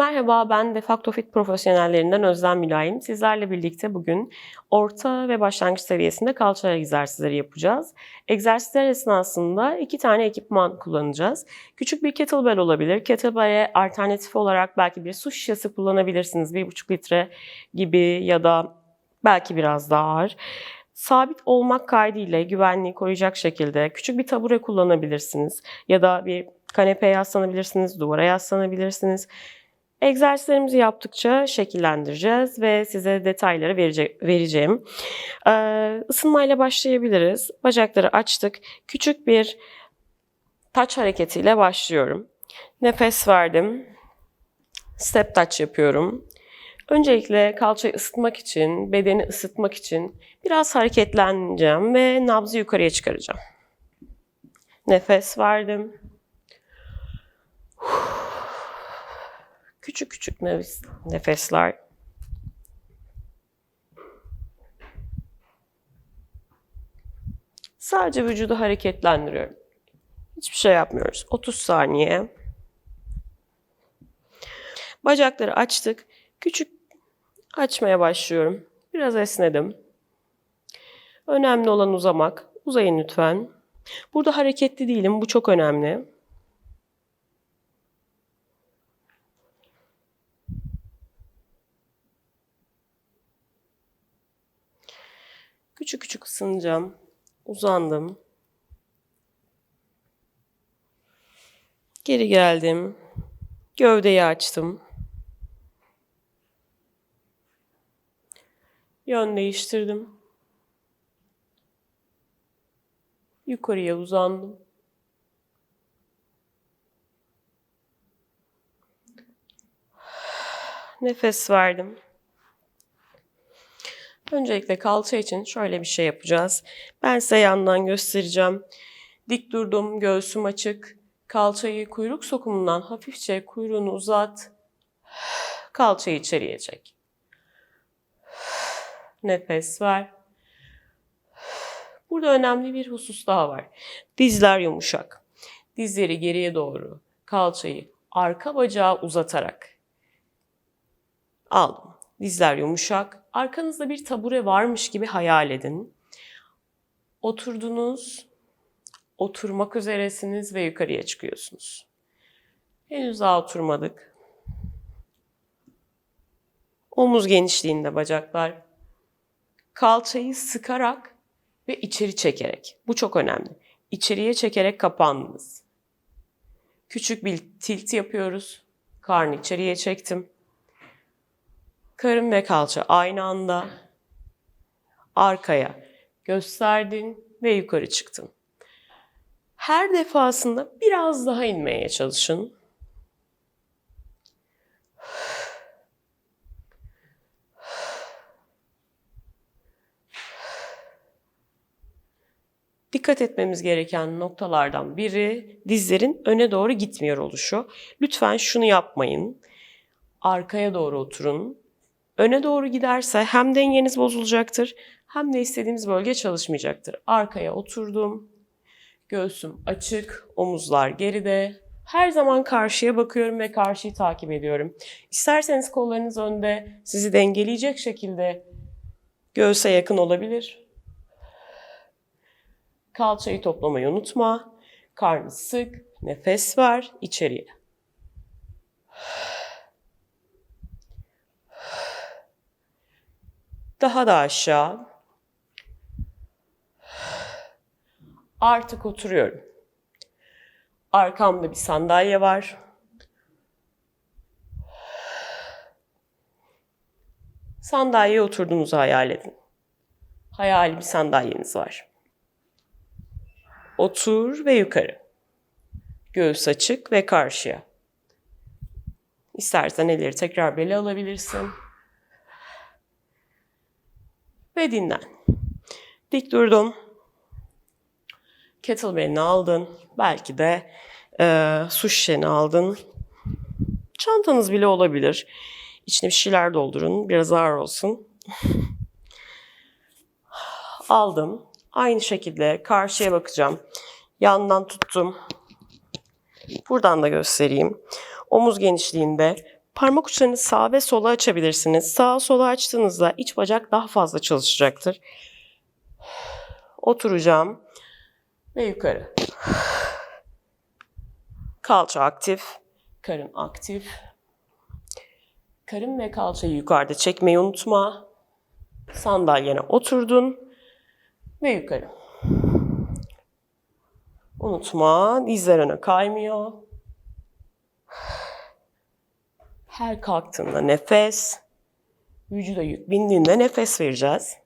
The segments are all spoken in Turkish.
Merhaba, ben Defacto Fit profesyonellerinden Özlem Mülayim. Sizlerle birlikte bugün orta ve başlangıç seviyesinde kalça egzersizleri yapacağız. Egzersizler esnasında iki tane ekipman kullanacağız. Küçük bir kettlebell olabilir. Kettlebell'e alternatif olarak belki bir su şişesi kullanabilirsiniz. 1,5 litre gibi ya da belki biraz daha ağır. Sabit olmak kaydıyla güvenliği koruyacak şekilde küçük bir tabure kullanabilirsiniz. Ya da bir kanepeye yaslanabilirsiniz, duvara yaslanabilirsiniz. Egzersizlerimizi yaptıkça şekillendireceğiz ve size detayları verece- vereceğim. Ee, ısınmayla başlayabiliriz. Bacakları açtık. Küçük bir touch hareketiyle başlıyorum. Nefes verdim. Step touch yapıyorum. Öncelikle kalçayı ısıtmak için, bedeni ısıtmak için biraz hareketleneceğim ve nabzı yukarıya çıkaracağım. Nefes verdim. Küçük küçük nefes, nefesler. Sadece vücudu hareketlendiriyorum. Hiçbir şey yapmıyoruz. 30 saniye. Bacakları açtık. Küçük açmaya başlıyorum. Biraz esnedim. Önemli olan uzamak. Uzayın lütfen. Burada hareketli değilim. Bu çok önemli. Küçük küçük ısınacağım. Uzandım. Geri geldim. Gövdeyi açtım. Yön değiştirdim. Yukarıya uzandım. Nefes verdim. Öncelikle kalça için şöyle bir şey yapacağız. Ben size yandan göstereceğim. Dik durdum, göğsüm açık. Kalçayı kuyruk sokumundan hafifçe kuyruğunu uzat. Kalçayı içeriye çek. Nefes ver. Burada önemli bir husus daha var. Dizler yumuşak. Dizleri geriye doğru, kalçayı arka bacağı uzatarak aldım. Dizler yumuşak. Arkanızda bir tabure varmış gibi hayal edin. Oturdunuz, oturmak üzeresiniz ve yukarıya çıkıyorsunuz. Henüz daha oturmadık. Omuz genişliğinde bacaklar. Kalçayı sıkarak ve içeri çekerek. Bu çok önemli. İçeriye çekerek kapandınız. Küçük bir tilt yapıyoruz. Karnı içeriye çektim. Karın ve kalça aynı anda arkaya gösterdin ve yukarı çıktın. Her defasında biraz daha inmeye çalışın. Dikkat etmemiz gereken noktalardan biri dizlerin öne doğru gitmiyor oluşu. Lütfen şunu yapmayın. Arkaya doğru oturun. Öne doğru giderse hem dengeniz bozulacaktır hem de istediğimiz bölge çalışmayacaktır. Arkaya oturdum. Göğsüm açık, omuzlar geride. Her zaman karşıya bakıyorum ve karşıyı takip ediyorum. İsterseniz kollarınız önde, sizi dengeleyecek şekilde göğse yakın olabilir. Kalçayı toplamayı unutma. Karnı sık, nefes ver, içeriye. Daha da aşağı. Artık oturuyorum. Arkamda bir sandalye var. Sandalyeye oturduğunuzu hayal edin. Hayali bir sandalyeniz var. Otur ve yukarı. Göğüs açık ve karşıya. İstersen elleri tekrar bele alabilirsin. Ve dinlen. Dik durdum. Kettlebell'ini aldın. Belki de e, su şişeni aldın. Çantanız bile olabilir. İçine bir şeyler doldurun. Biraz ağır olsun. Aldım. Aynı şekilde karşıya bakacağım. Yandan tuttum. Buradan da göstereyim. Omuz genişliğinde Parmak uçlarını sağa ve sola açabilirsiniz. Sağa sola açtığınızda iç bacak daha fazla çalışacaktır. Oturacağım ve yukarı. Kalça aktif, karın aktif. Karın ve kalçayı yukarıda çekmeyi unutma. Sandalyene oturdun ve yukarı. Unutma, dizler öne kaymıyor. Her kalktığında nefes. Vücuda yük bindiğinde nefes vereceğiz.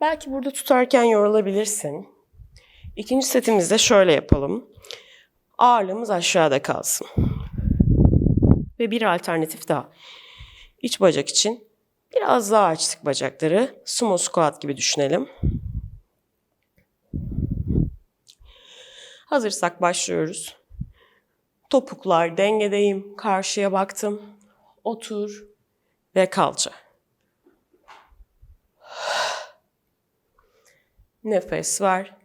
Belki burada tutarken yorulabilirsin. İkinci setimizde şöyle yapalım. Ağırlığımız aşağıda kalsın. Ve bir alternatif daha. İç bacak için biraz daha açtık bacakları. Sumo squat gibi düşünelim. Hazırsak başlıyoruz. Topuklar dengedeyim. Karşıya baktım. Otur ve kalça. Nefes ver.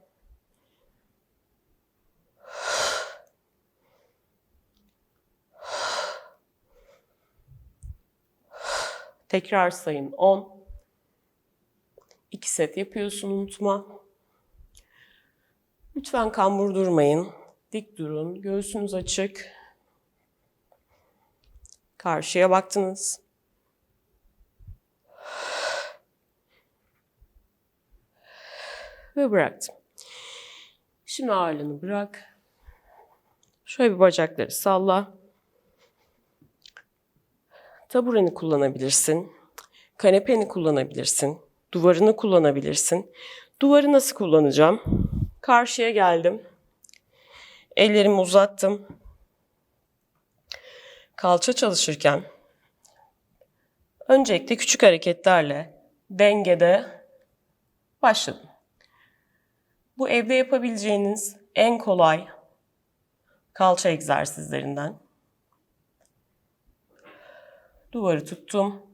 Tekrar sayın 10. 2 set yapıyorsun unutma. Lütfen kambur durmayın. Dik durun. Göğsünüz açık. Karşıya baktınız. Ve bıraktım. Şimdi ağırlığını bırak. Şöyle bir bacakları salla. Tabureni kullanabilirsin. Kanepeni kullanabilirsin. Duvarını kullanabilirsin. Duvarı nasıl kullanacağım? Karşıya geldim. Ellerimi uzattım. Kalça çalışırken öncelikle küçük hareketlerle dengede başladım. Bu evde yapabileceğiniz en kolay kalça egzersizlerinden. Duvarı tuttum.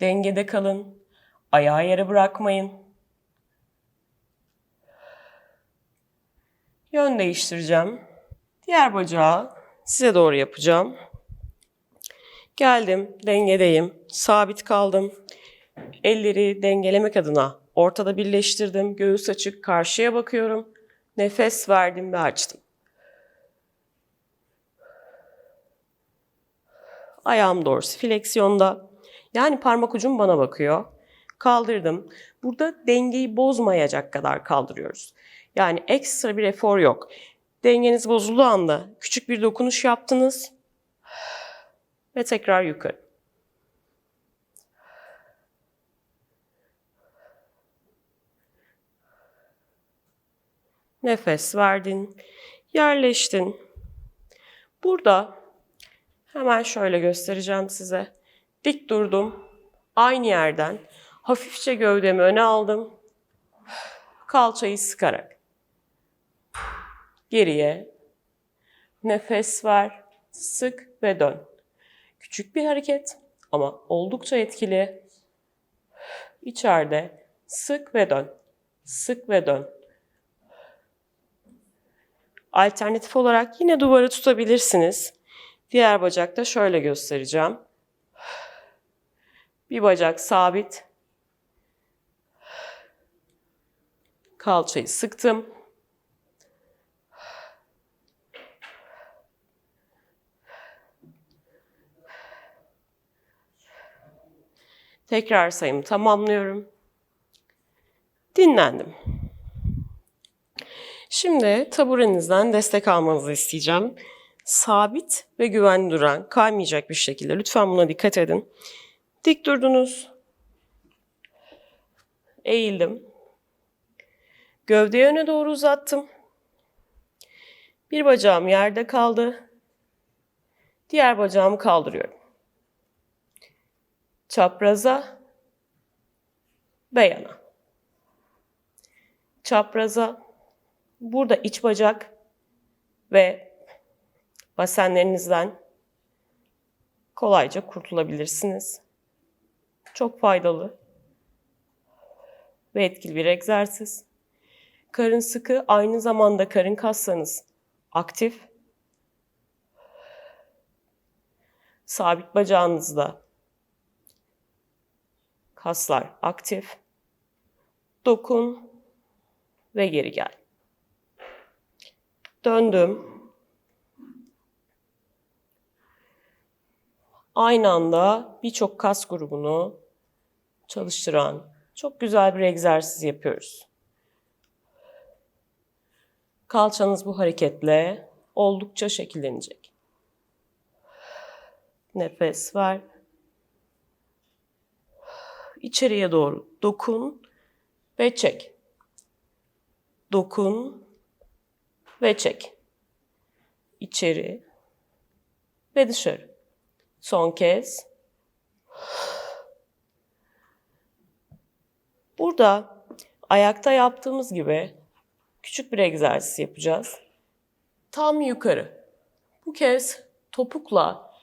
Dengede kalın. Ayağı yere bırakmayın. Yön değiştireceğim. Diğer bacağı size doğru yapacağım. Geldim, dengedeyim. Sabit kaldım. Elleri dengelemek adına ortada birleştirdim. Göğüs açık, karşıya bakıyorum. Nefes verdim ve açtım. Ayağım dorsi fleksiyonda. Yani parmak ucum bana bakıyor. Kaldırdım. Burada dengeyi bozmayacak kadar kaldırıyoruz. Yani ekstra bir efor yok. Dengeniz bozulduğu anda küçük bir dokunuş yaptınız ve tekrar yukarı. Nefes verdin, yerleştin. Burada hemen şöyle göstereceğim size. Dik durdum. Aynı yerden hafifçe gövdemi öne aldım. Kalçayı sıkarak. Geriye. Nefes ver. Sık ve dön. Küçük bir hareket ama oldukça etkili. İçeride sık ve dön. Sık ve dön. Alternatif olarak yine duvarı tutabilirsiniz. Diğer bacakta şöyle göstereceğim. Bir bacak sabit. Kalçayı sıktım. Tekrar sayımı tamamlıyorum. Dinlendim. Şimdi taburenizden destek almanızı isteyeceğim. Sabit ve güvenli duran, kaymayacak bir şekilde. Lütfen buna dikkat edin. Dik durdunuz. Eğildim. Gövdeyi öne doğru uzattım. Bir bacağım yerde kaldı. Diğer bacağımı kaldırıyorum. Çapraza ve yana. Çapraza. Burada iç bacak ve basenlerinizden kolayca kurtulabilirsiniz. Çok faydalı ve etkili bir egzersiz. Karın sıkı, aynı zamanda karın kaslarınız aktif. Sabit bacağınızda kaslar aktif. Dokun ve geri gel. Döndüm. Aynı anda birçok kas grubunu çalıştıran çok güzel bir egzersiz yapıyoruz. Kalçanız bu hareketle oldukça şekillenecek. Nefes ver. İçeriye doğru dokun ve çek. Dokun ve çek. İçeri ve dışarı. Son kez. Burada ayakta yaptığımız gibi küçük bir egzersiz yapacağız. Tam yukarı. Bu kez topukla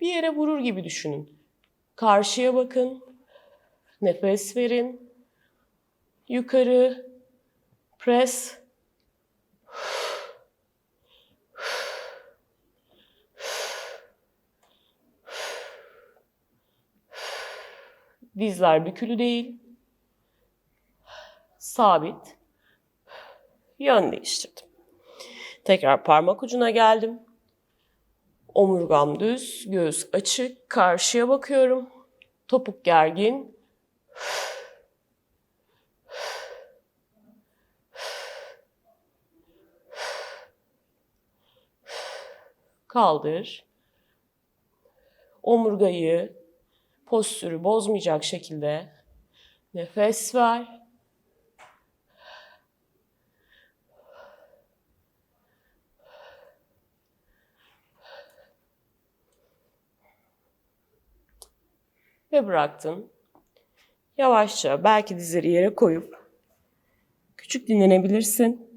bir yere vurur gibi düşünün. Karşıya bakın. Nefes verin. Yukarı. Press. Dizler bükülü değil. Sabit. Yön değiştirdim. Tekrar parmak ucuna geldim. Omurgam düz, göğüs açık, karşıya bakıyorum. Topuk gergin. Kaldır. Omurgayı, postürü bozmayacak şekilde nefes ver. Ve bıraktın. Yavaşça belki dizleri yere koyup küçük dinlenebilirsin.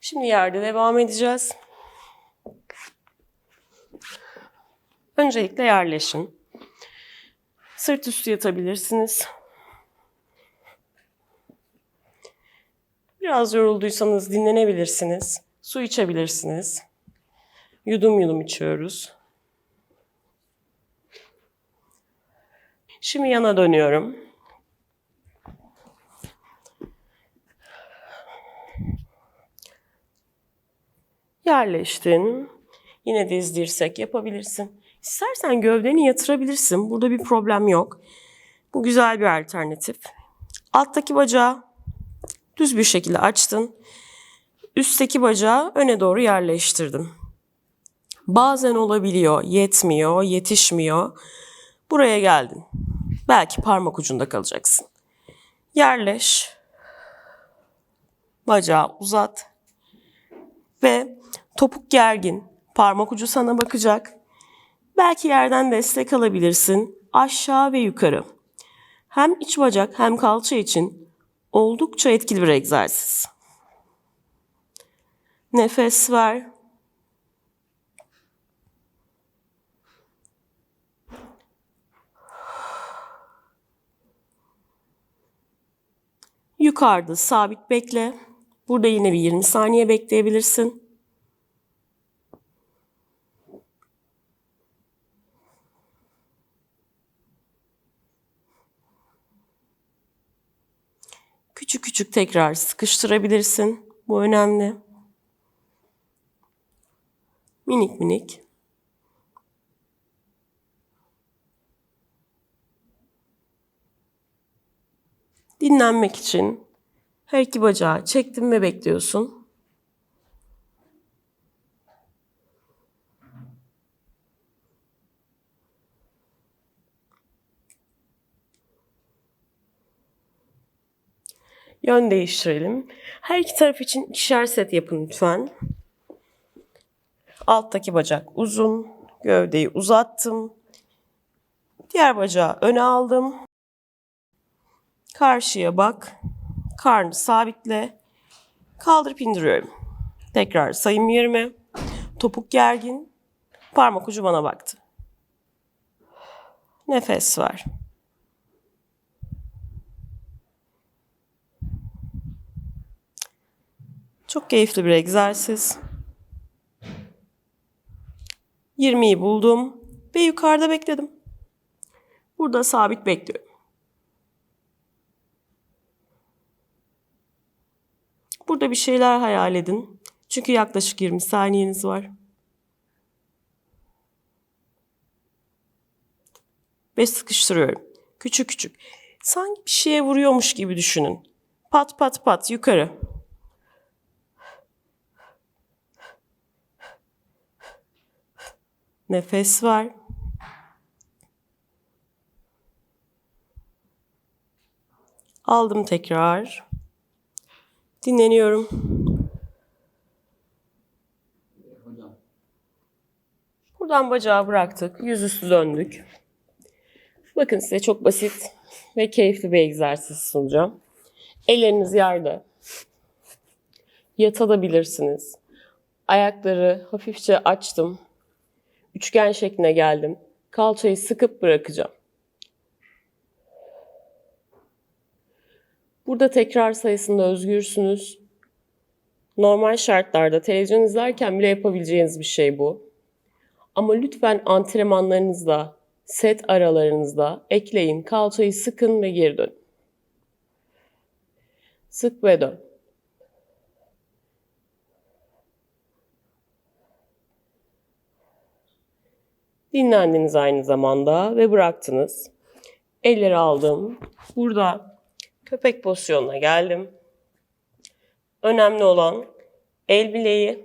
Şimdi yerde devam edeceğiz. Öncelikle yerleşin. Sırt üstü yatabilirsiniz. Biraz yorulduysanız dinlenebilirsiniz. Su içebilirsiniz. Yudum yudum içiyoruz. Şimdi yana dönüyorum. Yerleştin. Yine diz dirsek yapabilirsin. İstersen gövdeni yatırabilirsin. Burada bir problem yok. Bu güzel bir alternatif. Alttaki bacağı düz bir şekilde açtın. Üstteki bacağı öne doğru yerleştirdim. Bazen olabiliyor, yetmiyor, yetişmiyor. Buraya geldin. Belki parmak ucunda kalacaksın. Yerleş. Bacağı uzat. Ve topuk gergin. Parmak ucu sana bakacak. Belki yerden destek alabilirsin. Aşağı ve yukarı. Hem iç bacak hem kalça için oldukça etkili bir egzersiz. Nefes ver. Yukarıda sabit bekle. Burada yine bir 20 saniye bekleyebilirsin. Küçük küçük tekrar sıkıştırabilirsin. Bu önemli. Minik minik. Dinlenmek için her iki bacağı çektim ve bekliyorsun. Yön değiştirelim. Her iki taraf için ikişer set yapın lütfen. Alttaki bacak uzun. Gövdeyi uzattım. Diğer bacağı öne aldım. Karşıya bak. Karnı sabitle. Kaldırıp indiriyorum. Tekrar sayım 20. Topuk gergin. Parmak ucu bana baktı. Nefes ver. Çok keyifli bir egzersiz. 20'yi buldum ve yukarıda bekledim. Burada sabit bekliyorum. Burada bir şeyler hayal edin. Çünkü yaklaşık 20 saniyeniz var. Ve sıkıştırıyorum. Küçük küçük. Sanki bir şeye vuruyormuş gibi düşünün. Pat pat pat yukarı. Nefes ver. Aldım tekrar. Dinleniyorum. Buradan bacağı bıraktık. Yüzüstü döndük. Bakın size çok basit ve keyifli bir egzersiz sunacağım. Elleriniz yerde. Yatabilirsiniz. Ayakları hafifçe açtım. Üçgen şekline geldim. Kalçayı sıkıp bırakacağım. Burada tekrar sayısında özgürsünüz. Normal şartlarda televizyon izlerken bile yapabileceğiniz bir şey bu. Ama lütfen antrenmanlarınızda, set aralarınızda ekleyin. Kalçayı sıkın ve geri dön. Sık ve dön. Dinlendiniz aynı zamanda ve bıraktınız. Elleri aldım. Burada köpek pozisyonuna geldim. Önemli olan el bileği,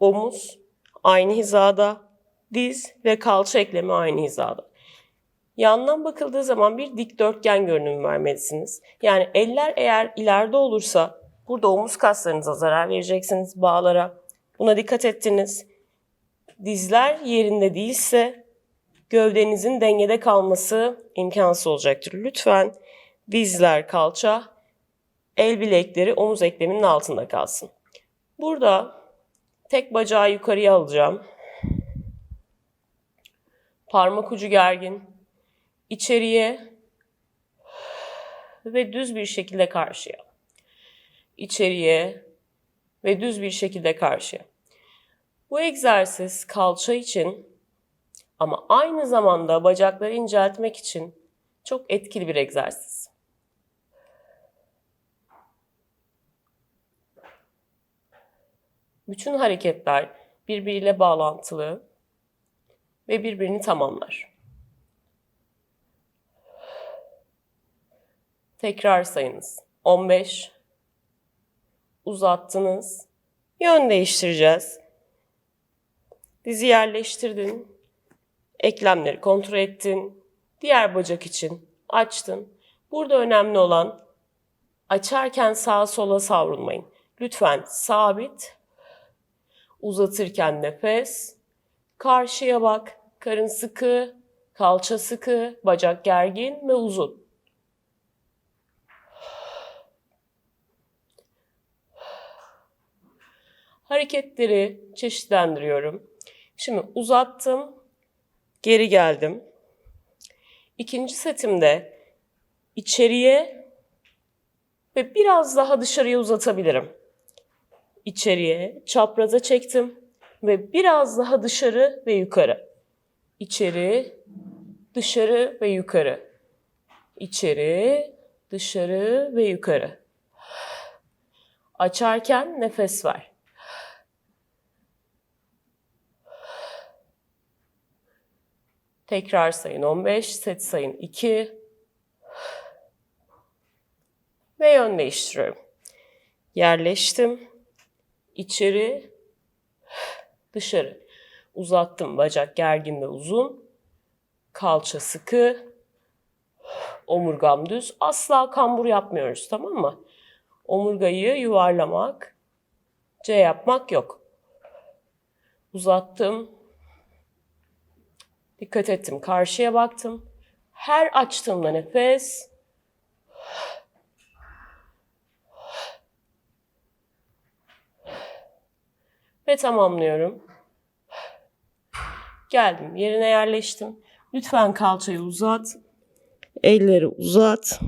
omuz aynı hizada, diz ve kalça eklemi aynı hizada. Yandan bakıldığı zaman bir dikdörtgen görünümü vermelisiniz. Yani eller eğer ileride olursa burada omuz kaslarınıza zarar vereceksiniz bağlara. Buna dikkat ettiniz. Dizler yerinde değilse gövdenizin dengede kalması imkansız olacaktır. Lütfen dizler, kalça, el bilekleri omuz ekleminin altında kalsın. Burada tek bacağı yukarıya alacağım. Parmak ucu gergin. İçeriye ve düz bir şekilde karşıya. İçeriye ve düz bir şekilde karşıya. Bu egzersiz kalça için ama aynı zamanda bacakları inceltmek için çok etkili bir egzersiz. Bütün hareketler birbiriyle bağlantılı ve birbirini tamamlar. Tekrar sayınız. 15 uzattınız. Yön değiştireceğiz. Dizi yerleştirdin. Eklemleri kontrol ettin. Diğer bacak için açtın. Burada önemli olan açarken sağa sola savrulmayın. Lütfen sabit. Uzatırken nefes. Karşıya bak. Karın sıkı, kalça sıkı, bacak gergin ve uzun. Hareketleri çeşitlendiriyorum. Şimdi uzattım, geri geldim. İkinci setimde içeriye ve biraz daha dışarıya uzatabilirim. İçeriye, çapraza çektim ve biraz daha dışarı ve yukarı. İçeri, dışarı ve yukarı. İçeri, dışarı ve yukarı. Açarken nefes ver. Tekrar sayın 15, set sayın 2. Ve yön değiştiriyorum. Yerleştim. İçeri, dışarı. Uzattım. Bacak gergin ve uzun. Kalça sıkı. Omurgam düz. Asla kambur yapmıyoruz tamam mı? Omurgayı yuvarlamak, C yapmak yok. Uzattım. Dikkat ettim. Karşıya baktım. Her açtığımda nefes ve tamamlıyorum. Geldim, yerine yerleştim. Lütfen kalçayı uzat. Elleri uzat.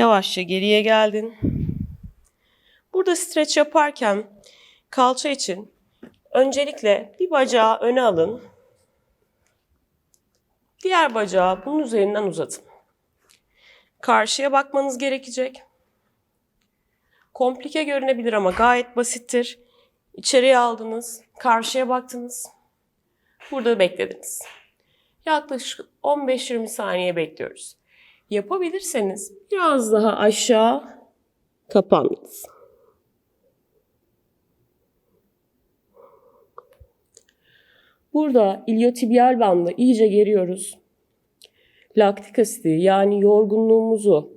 Yavaşça geriye geldin. Burada streç yaparken kalça için öncelikle bir bacağı öne alın. Diğer bacağı bunun üzerinden uzatın. Karşıya bakmanız gerekecek. Komplike görünebilir ama gayet basittir. İçeriye aldınız, karşıya baktınız. Burada beklediniz. Yaklaşık 15-20 saniye bekliyoruz. Yapabilirseniz biraz daha aşağı kapandınız. Burada iliotibial bandı iyice geriyoruz. Laktik asidi yani yorgunluğumuzu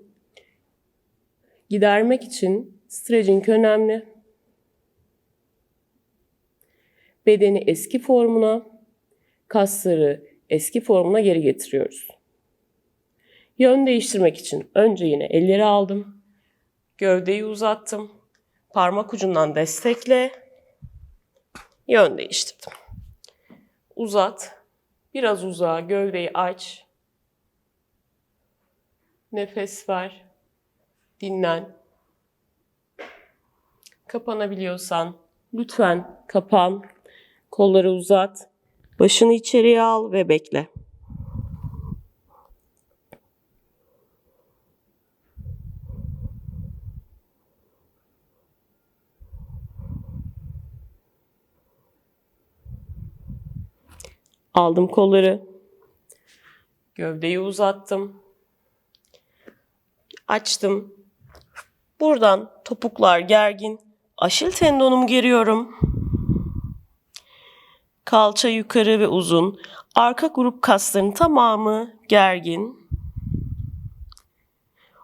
gidermek için stretching önemli. Bedeni eski formuna, kasları eski formuna geri getiriyoruz. Yön değiştirmek için önce yine elleri aldım. Gövdeyi uzattım. Parmak ucundan destekle. Yön değiştirdim. Uzat. Biraz uzağa gövdeyi aç. Nefes ver. Dinlen. Kapanabiliyorsan lütfen kapan. Kolları uzat. Başını içeriye al ve bekle. Aldım kolları. Gövdeyi uzattım. Açtım. Buradan topuklar gergin. Aşil tendonumu geriyorum. Kalça yukarı ve uzun. Arka grup kaslarının tamamı gergin.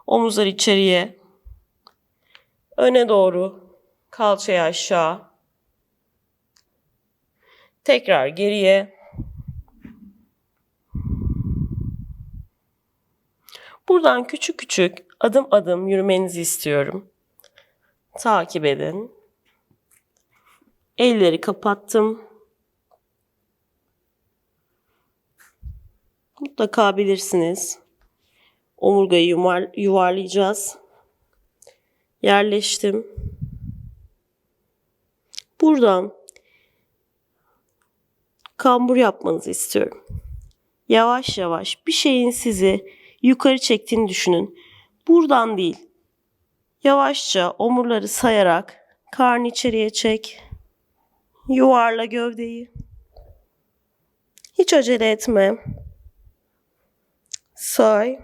Omuzlar içeriye. Öne doğru. Kalçayı aşağı. Tekrar geriye. Buradan küçük küçük adım adım yürümenizi istiyorum. Takip edin. Elleri kapattım. Mutlaka bilirsiniz. Omurgayı yumar, yuvarlayacağız. Yerleştim. Buradan kambur yapmanızı istiyorum. Yavaş yavaş bir şeyin sizi yukarı çektiğini düşünün. Buradan değil. Yavaşça omurları sayarak karnı içeriye çek. Yuvarla gövdeyi. Hiç acele etme. Say.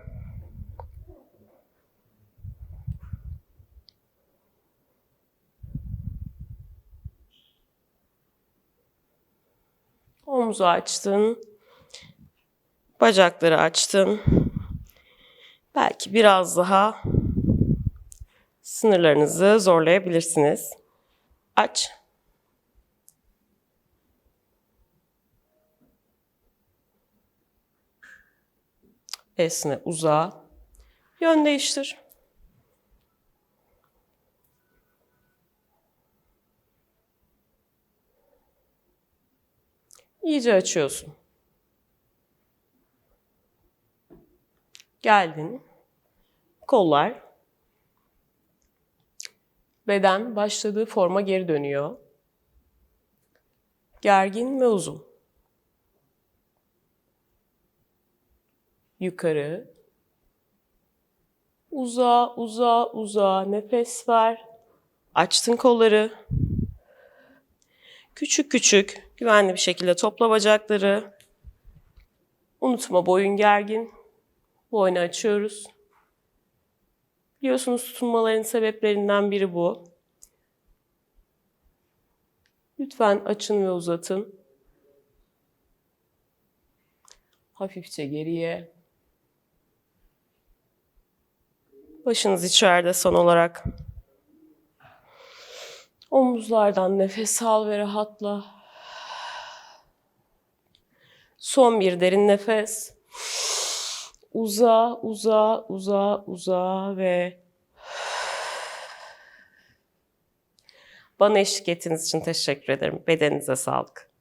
Omuzu açtın. Bacakları açtın. Belki biraz daha sınırlarınızı zorlayabilirsiniz. Aç. Esne, uzağa. Yön değiştir. İyice açıyorsun. Geldin. Kollar. Beden başladığı forma geri dönüyor. Gergin ve uzun. Yukarı. Uza, uza, uza. Nefes ver. Açtın kolları. Küçük küçük, güvenli bir şekilde topla bacakları. Unutma boyun gergin. Boynu açıyoruz. Biliyorsunuz tutunmaların sebeplerinden biri bu. Lütfen açın ve uzatın. Hafifçe geriye. Başınız içeride son olarak. Omuzlardan nefes al ve rahatla. Son bir derin nefes uza, uza, uza, uza ve bana eşlik ettiğiniz için teşekkür ederim. Bedeninize sağlık.